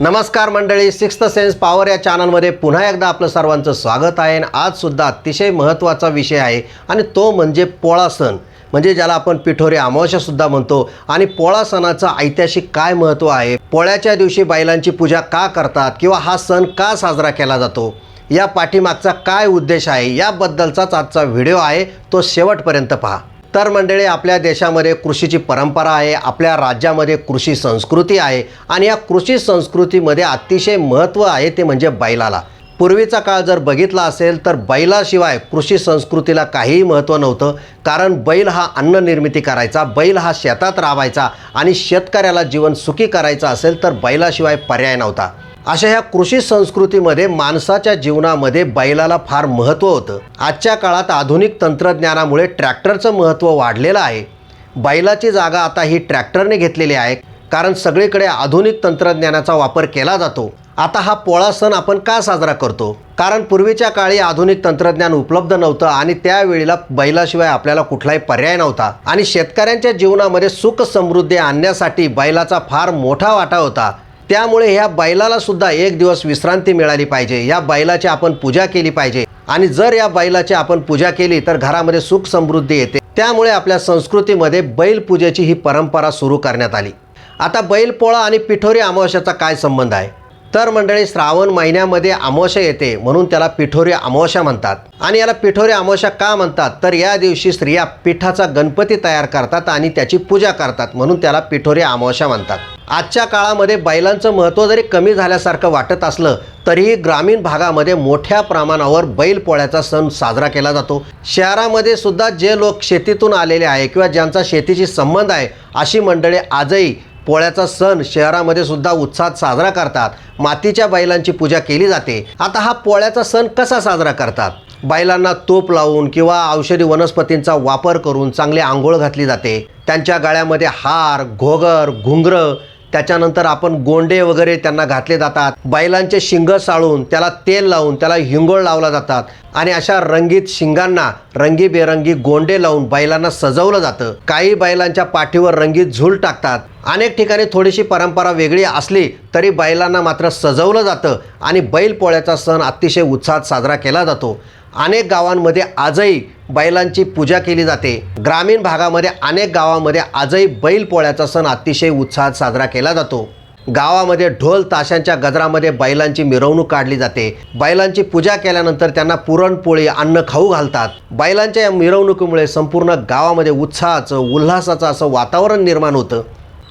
नमस्कार मंडळी sixth sense power या चॅनलमध्ये पुन्हा एकदा आपलं सर्वांचं स्वागत आहे. आणि आजसुद्धा अतिशय महत्त्वाचा विषय आहे आणि तो म्हणजे पोळा सण. म्हणजे ज्याला आपण पिठोरी अमावस्यासुद्धा म्हणतो. आणि पोळा सणाचं ऐतिहासिक काय महत्त्व आहे? पोळ्याच्या दिवशी बैलांची पूजा का करतात? किंवा हा सण का साजरा केला जातो? या पाठीमागचा काय उद्देश आहे? याबद्दलचाच आजचा व्हिडिओ आहे. तो शेवटपर्यंत पहा. तर मंडळी आपल्या देशामध्ये कृषीची परंपरा आहे आपल्या राज्यामध्ये कृषी संस्कृती आहे आणि या कृषी संस्कृतीमध्ये अतिशय महत्त्व आहे ते म्हणजे बैलाला. पूर्वीचा काळ जर बघितला असेल तर बैलाशिवाय कृषी संस्कृतीला काहीही महत्त्व नव्हतं कारण बैल हा अन्न निर्मिती करायचा बैल हा शेतात राबायचा आणि शेतकऱ्याला जीवन सुखी करायचं असेल तर बैलाशिवाय पर्याय नव्हता. अशा ह्या कृषी संस्कृतीमध्ये माणसाच्या जीवनामध्ये बैलाला फार महत्त्व होतं. आजच्या काळात आधुनिक तंत्रज्ञानामुळे ट्रॅक्टरचं महत्त्व वाढलेलं आहे. बैलाची जागा आता ही ट्रॅक्टरने घेतलेली आहे कारण सगळीकडे आधुनिक तंत्रज्ञानाचा वापर केला जातो. आता हा पोळा सण आपण का साजरा करतो? कारण पूर्वीच्या काळी आधुनिक तंत्रज्ञान उपलब्ध नव्हतं आणि त्यावेळेला बैलाशिवाय आपल्याला कुठलाही पर्याय नव्हता. आणि शेतकऱ्यांच्या जीवनामध्ये सुख समृद्धी आणण्यासाठी बैलाचा फार मोठा वाटा होता. त्यामुळे ह्या बैलाला सुद्धा एक दिवस विश्रांती मिळाली पाहिजे. या बैलाची आपण पूजा केली पाहिजे. आणि जर या बैलाची आपण पूजा केली तर घरामध्ये सुख समृद्धी येते. त्यामुळे आपल्या संस्कृतीमध्ये बैल पूजेची ही परंपरा सुरू करण्यात आली. आता बैलपोळा आणि पिठोरी अमावस्याचा काय संबंध आहे? तर मंडळी श्रावण महिन्यामध्ये अमावस्या येते म्हणून त्याला पिठोरी अमावस्या म्हणतात. आणि याला पिठोरी अमावस्या का म्हणतात? तर या दिवशी स्त्रिया पिठाचा गणपती तयार करतात आणि त्याची पूजा करतात म्हणून त्याला पिठोरी अमावस्या म्हणतात. आजच्या काळामध्ये बैलांचं महत्त्व जरी कमी झाल्यासारखं वाटत असलं तरीही ग्रामीण भागामध्ये मोठ्या प्रमाणावर बैलपोळ्याचा सण साजरा केला जातो. शहरामध्ये सुद्धा जे लोक शेतीतून आलेले आहे किंवा ज्यांचा शेतीशी संबंध आहे अशी मंडळी आजही पोळ्याचा सण शहरामध्ये सुद्धा उत्साहात साजरा करतात. मातीच्या बैलांची पूजा केली जाते. आता हा पोळ्याचा सण कसा साजरा करतात? बैलांना तोप लावून किंवा औषधी वनस्पतींचा वापर करून चांगली आंघोळ घातली जाते. त्यांच्या गळ्यामध्ये हार घोगर घुंगरं त्याच्यानंतर आपण गोंडे वगैरे त्यांना घातले जातात. बैलांचे शिंग साळून त्याला तेल लावून त्याला हिंगोळ लावला जातात. आणि अशा रंगीत शिंगांना रंगीबेरंगी गोंडे लावून बैलांना सजवलं जातं. काही बैलांच्या पाठीवर रंगीत झूल टाकतात. अनेक ठिकाणी थोडीशी परंपरा वेगळी असली तरी बैलांना मात्र सजवलं जातं आणि बैलपोळ्याचा सण अतिशय उत्साहात साजरा केला जातो. अनेक गावांमध्ये आजही बैलांची पूजा केली जाते. ग्रामीण भागामध्ये अनेक गावामध्ये आजही बैलपोळ्याचा सण अतिशय उत्साहात साजरा केला जातो. गावामध्ये ढोल ताशांच्या गजरामध्ये बैलांची मिरवणूक काढली जाते. बैलांची पूजा केल्यानंतर त्यांना पुरणपोळी अन्न खाऊ घालतात. बैलांच्या या मिरवणुकीमुळे संपूर्ण गावामध्ये उत्साहाचं उल्हासाचं असं वातावरण निर्माण होतं.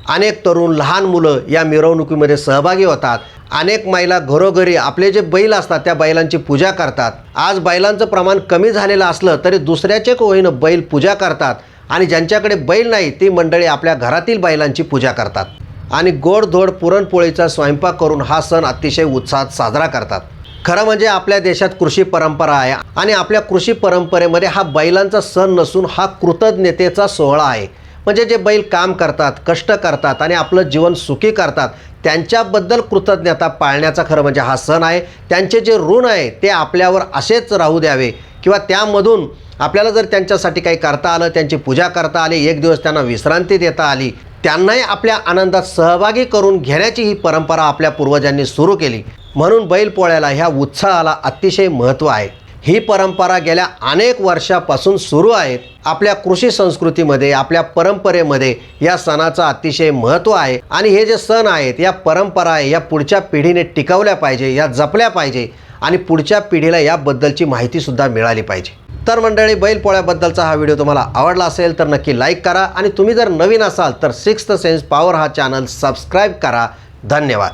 अनेक तरुण लहान मुलं या मिरवणुकीमध्ये सहभागी होतात. अनेक महिला घरोघरी आपले जे बैल असतात त्या बैलांची पूजा करतात. आज बैलांचं प्रमाण कमी झालेलं असलं तरी दुसऱ्याचे कोहीनं बैल पूजा करतात आणि ज्यांच्याकडे बैल नाही ती मंडळी आपल्या घरातील बैलांची पूजा करतात. आणि गोडधोड पुरणपोळीचा स्वयंपाक करून हा सण अतिशय उत्साहात साजरा करतात. खरं म्हणजे आपल्या देशात कृषी परंपरा आहे आणि आपल्या कृषी परंपरेमध्ये हा बैलांचा सण नसून हा कृतज्ञतेचा सोहळा आहे. म्हणजे जे बैल काम करतात कष्ट करतात आणि आपलं जीवन सुखी करतात त्यांच्याबद्दल कृतज्ञता पाळण्याचा खरं म्हणजे हा सण आहे. त्यांचे जे ऋण आहे ते आपल्यावर असेच राहू द्यावे किंवा त्यामधून आपल्याला जर त्यांच्यासाठी काही करता आलं त्यांची पूजा करता आली एक दिवस त्यांना विश्रांती देता आली त्यांनाही आपल्या आनंदात सहभागी करून घेण्याची ही परंपरा आपल्या पूर्वजांनी सुरू केली. म्हणून बैलपोळ्याला ह्या उत्साहाला अतिशय महत्त्व आहे. ही परंपरा गेल्या अनेक वर्षापासून सुरू आहेत. आपल्या कृषी संस्कृतीमध्ये आपल्या परंपरेमध्ये या सणाचं अतिशय महत्त्व आहे. आणि हे जे सण आहेत या परंपरा आहे या पुढच्या पिढीने टिकवल्या पाहिजे या जपल्या पाहिजे आणि पुढच्या पिढीला याबद्दलची माहितीसुद्धा मिळाली पाहिजे. तर मंडळी बैलपोळ्याबद्दलचा हा व्हिडिओ तुम्हाला आवडला असेल तर नक्की लाईक करा. आणि तुम्ही जर नवीन असाल तर सिक्स्थ सेन्स पॉवर हा चॅनल सबस्क्राईब करा. धन्यवाद.